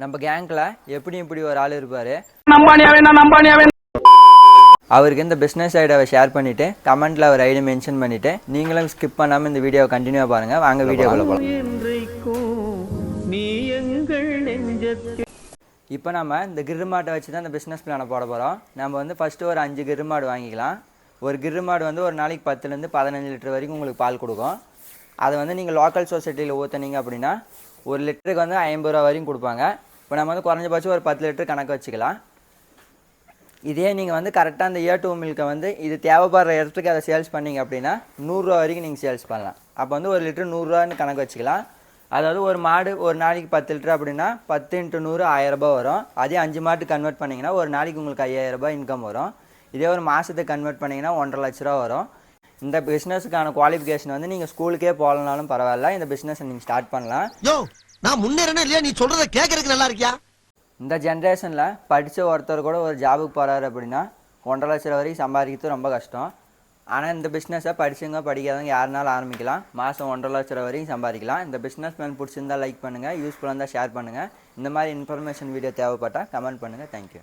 நம்ம கேங்கில் எப்படி இப்படி ஒரு ஆள் இருப்பார். அவருக்கு இந்த பிஸ்னஸ் ஐடியாவை ஷேர் பண்ணிவிட்டு கமெண்ட்டில் அவர் ஐடி மென்ஷன் பண்ணிவிட்டு நீங்களும் ஸ்கிப் பண்ணாமல் இந்த வீடியோவை கண்டினியூவாக பாருங்கள் வாங்க வீடியோக்குள்ள போகலாம் நீ எங்கள் நெஞ்சத்தில் இப்போ நம்ம இந்த கிரு மாட்டை வச்சு தான் இந்த பிஸ்னஸ் பிளானை போட போகிறோம் நம்ம வந்து ஃபஸ்ட்டு ஒரு அஞ்சு கிரு மாடு வாங்கிக்கலாம். ஒரு கிரு மாடு வந்து ஒரு நாளைக்கு பத்துலேருந்து பதினஞ்சு லிட்டர் வரைக்கும் உங்களுக்கு பால் கொடுக்கும். அதை வந்து நீங்கள் லோக்கல் சொசைட்டியில் ஊற்றுனீங்க அப்படின்னா ஒரு லிட்டருக்கு வந்து ஐம்பது ரூபா வரையும் கொடுப்பாங்க. இப்போ நம்ம வந்து குறைஞ்சபட்சம் ஒரு பத்து லிட்டர் கணக்கு வச்சுக்கலாம். இதே நீங்கள் வந்து கரெக்டாக அந்த ஏ டூ மில்கை வந்து இது தேவைப்படுற இடத்துக்கு அதை சேல்ஸ் பண்ணீங்க அப்படின்னா நூறுரூவா வரைக்கும் நீங்கள் சேல்ஸ் பண்ணலாம். அப்போ வந்து ஒரு லிட்டர் நூறுரூவான்னு கணக்கு வச்சுக்கலாம். அதாவது ஒரு மாடு ஒரு நாளைக்கு பத்து லிட்டர் அப்படின்னா பத்து இன்ட்டு நூறு ஆயிரரூபா வரும். அதே அஞ்சு மாட்டு கன்வெர்ட் பண்ணிங்கன்னா ஒரு நாளைக்கு உங்களுக்கு ஐயாயிரரூபா இன்கம் வரும். இதே ஒரு மாதத்துக்கு கன்வெர்ட் பண்ணிங்கன்னா ஒன்றரை லட்ச ரூபா வரும். இந்த பிஸ்னஸுக்கான குவாலிஃபிகேஷன் வந்து நீங்கள் ஸ்கூலுக்கே போகலனாலும் பரவாயில்ல. இந்த பிஸ்னஸை நீங்கள் ஸ்டார்ட் பண்ணலாம். யோ நான் முன்னேறனே இல்லையா? நீ சொல்றத கேட்கறதுக்கு நல்லா இருக்கியா? இந்த ஜென்ரேஷனில் படித்த ஒருத்தர் கூட ஒரு ஜாபுக்கு போகிறாரு அப்படின்னா ஒன்றரை லட்சம் ரூபா வரைக்கும் சம்பாதிக்கிறது ரொம்ப கஷ்டம். ஆனால் இந்த பிஸ்னஸை படிச்சவங்க படிக்காதவங்க யாருனாலும் ஆரம்பிக்கலாம். மாதம் ஒன்றரை லட்சம் ரூபா வரைக்கும் சம்பாதிக்கலாம். இந்த பிஸ்னஸ் மேன் பிடிச்சிருந்தா லைக் பண்ணுங்கள் யூஸ்ஃபுல்லாக இருந்தால் ஷேர் பண்ணுங்கள் இந்த மாதிரி இன்ஃபர்மேஷன் வீடியோ தேவைப்பட்டால் கமெண்ட் பண்ணுங்கள் தேங்க்யூ